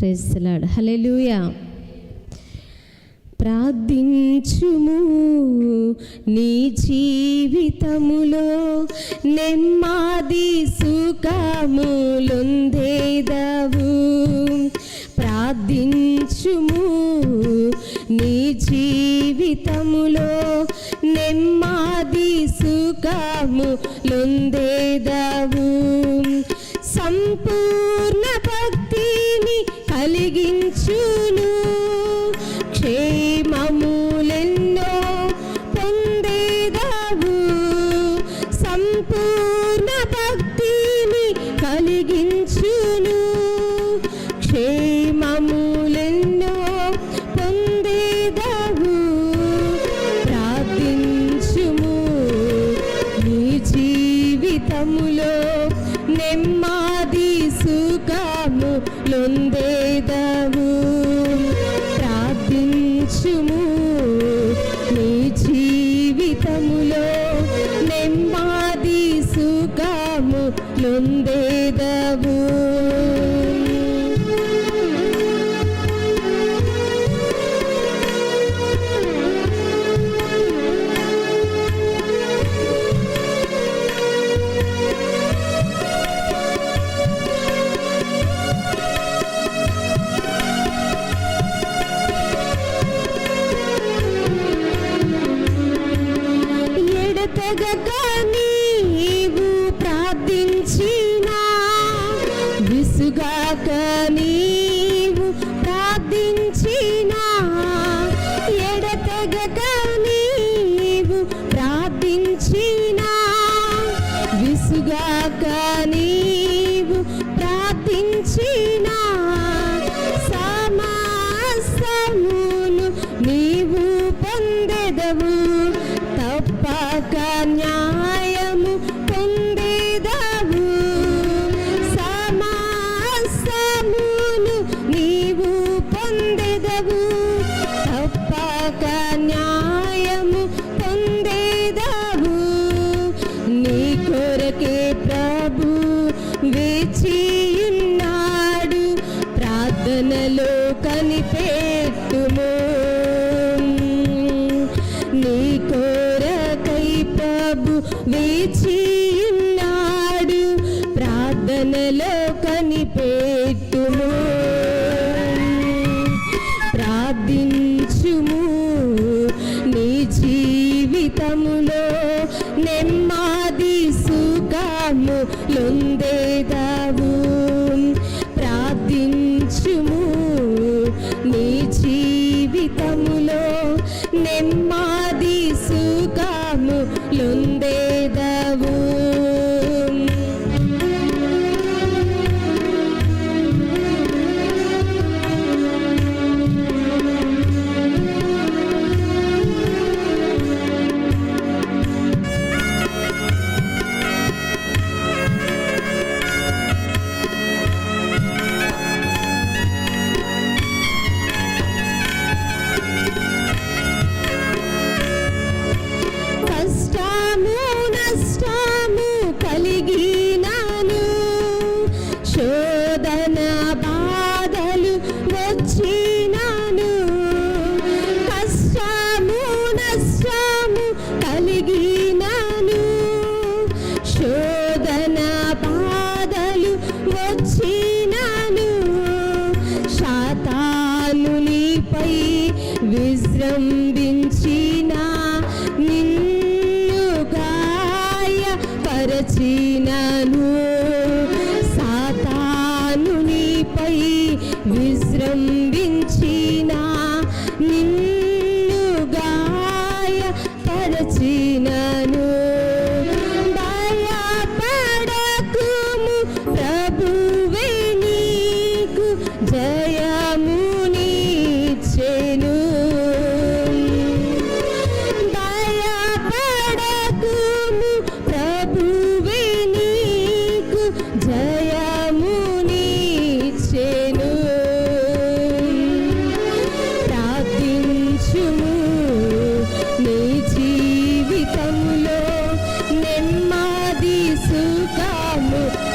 ప్రేసలాడు hallelujah ప్రార్థించుము నీ జీవితములో నెమ్మది సుఖములుందేదవు. ప్రార్థించుము నీ జీవితములో నెమ్మది సుఖములుందేదవు. సంపూర్ణ భక్తి కలిగించును. క్షేమములెన్నో పొందేదావు. సంపూర్ణ భక్తిని కలిగించును. క్షేమములెన్నో పొందేదావు. ప్రార్థించుము. నీ జీవితములో నెమ్మది సుఖము లొందే లొందేదవు ప్రార్థించుము నీ జీవితములో నెమ్మది సుఖము లొందేదవు విసుగాక నీవు ప్రార్థించినా ఎడతెగక నీవు ప్రార్థించినా విసుగాక నీవు ప్రార్థించినా సమస్తమును నీవు పొందెదవు. వేచియున్నాడు ప్రార్థనలో కనిపెట్టుము. నీ కోరకై ప్రభు వేచియున్నాడు. ప్రార్థనలో కనిపెట్టుము. ప్రార్థించుము. నీ జీవితములో నెమ్మది సుఖము లొంగ వచ్చినాను. శాతాను నీపై విజృంభించిన నిన్ను గాయ పరచినను సాతాను నీపై విజృంభించిన నిన్ను గాయ పరచినను Ooh.